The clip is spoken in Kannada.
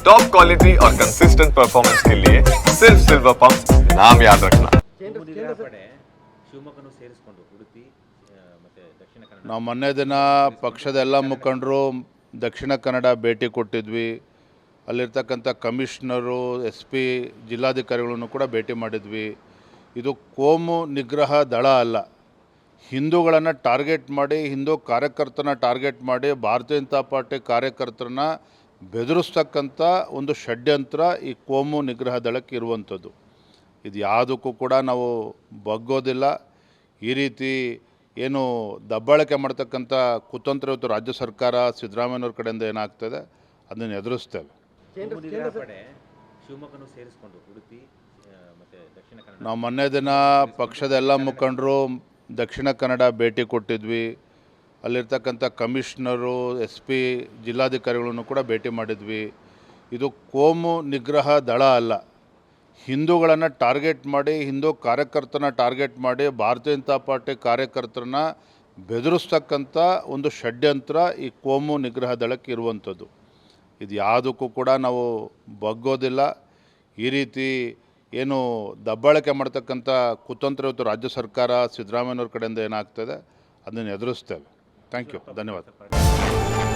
टॉप क्वालिटी और कंसिस्टेंट परफॉर्मेंस के लिए सिर्फ सिल्वर पंप नाम याद रखना ಭೂ ನಿಗ್ರಹ ಪಡೆ ಶಿವಮೊಗ್ಗನು ಸೇರಿಸ್ಕೊಂಡು ಉಡುಪಿ ಆ, ಮತ್ತೆ ದಕ್ಷಿಣ ಕನ್ನಡ ನಾವು ಮೊನ್ನೆ ದಿನ ಪಕ್ಷದ ಎಲ್ಲ ಮುಖಂಡರು ದಕ್ಷಿಣ ಕನ್ನಡ ಭೇಟಿ ಕೊಟ್ಟಿದ್ವಿ ಅಲ್ಲಿರ್ತಕ್ಕಂಥ ಕಮಿಷನರು ಎಸ್ ಪಿ ಜಿಲ್ಲಾಧಿಕಾರಿಗಳನ್ನು ಕೂಡ ಭೇಟಿ ಮಾಡಿದ್ವಿ ಇದು ಕೋಮು ನಿಗ್ರಹ ದಳ ಅಲ್ಲ ಹಿಂದೂಗಳನ್ನು ಟಾರ್ಗೆಟ್ ಮಾಡಿ ಹಿಂದೂ ಕಾರ್ಯಕರ್ತನ ಟಾರ್ಗೆಟ್ ಮಾಡಿ ಭಾರತೀಯ ಜನತಾ ಪಾರ್ಟಿ ಕಾರ್ಯಕರ್ತರನ್ನ ಬೆದರಿಸ್ತಕ್ಕಂಥ ಒಂದು ಷಡ್ಯಂತ್ರ ಈ ಕೋಮು ನಿಗ್ರಹ ದಳಕ್ಕೆ ಇರುವಂಥದ್ದು. ಇದು ಯಾವುದಕ್ಕೂ ಕೂಡ ನಾವು ಬಗ್ಗೋದಿಲ್ಲ. ಈ ರೀತಿ ಏನು ದಬ್ಬಾಳಿಕೆ ಮಾಡ್ತಕ್ಕಂಥ ಕುತಂತ್ರ ಇವತ್ತು ರಾಜ್ಯ ಸರ್ಕಾರ ಸಿದ್ದರಾಮಯ್ಯವ್ರ ಕಡೆಯಿಂದ ಏನಾಗ್ತದೆ ಅದನ್ನು ಎದುರಿಸ್ತೇವೆ. ಸೇರಿಸ್ಕೊಂಡು ಉಡುಪಿ ನಾವು ಮೊನ್ನೆ ದಿನ ಪಕ್ಷದ ಎಲ್ಲ ಮುಖಂಡರು ದಕ್ಷಿಣ ಕನ್ನಡ ಭೇಟಿ ಕೊಟ್ಟಿದ್ವಿ. ಅಲ್ಲಿರ್ತಕ್ಕಂಥ ಕಮಿಷ್ನರು, ಎಸ್ ಪಿ ಜಿಲ್ಲಾಧಿಕಾರಿಗಳನ್ನು ಕೂಡ ಭೇಟಿ ಮಾಡಿದ್ವಿ. ಇದು ಕೋಮು ನಿಗ್ರಹ ದಳ ಅಲ್ಲ. ಹಿಂದೂಗಳನ್ನು ಟಾರ್ಗೆಟ್ ಮಾಡಿ, ಹಿಂದೂ ಕಾರ್ಯಕರ್ತನ ಟಾರ್ಗೆಟ್ ಮಾಡಿ, ಭಾರತೀಯ ಜನತಾ ಪಾರ್ಟಿ ಕಾರ್ಯಕರ್ತರನ್ನ ಬೆದರಿಸ್ತಕ್ಕಂಥ ಒಂದು ಷಡ್ಯಂತ್ರ ಈ ಕೋಮು ನಿಗ್ರಹ ದಳಕ್ಕೆ ಇರುವಂಥದ್ದು. ಇದು ಯಾವುದಕ್ಕೂ ಕೂಡ ನಾವು ಬಗ್ಗೋದಿಲ್ಲ. ಈ ರೀತಿ ಏನು ದಬ್ಬಾಳಿಕೆ ಮಾಡ್ತಕ್ಕಂಥ ಕುತಂತ್ರ ಇವತ್ತು ರಾಜ್ಯ ಸರ್ಕಾರ ಸಿದ್ದರಾಮಯ್ಯನವ್ರ ಕಡೆಯಿಂದ ಏನಾಗ್ತದೆ ಅದನ್ನು ಎದುರಿಸ್ತೇವೆ. ಥ್ಯಾಂಕ್ ಯು ಧನ್ಯವಾದ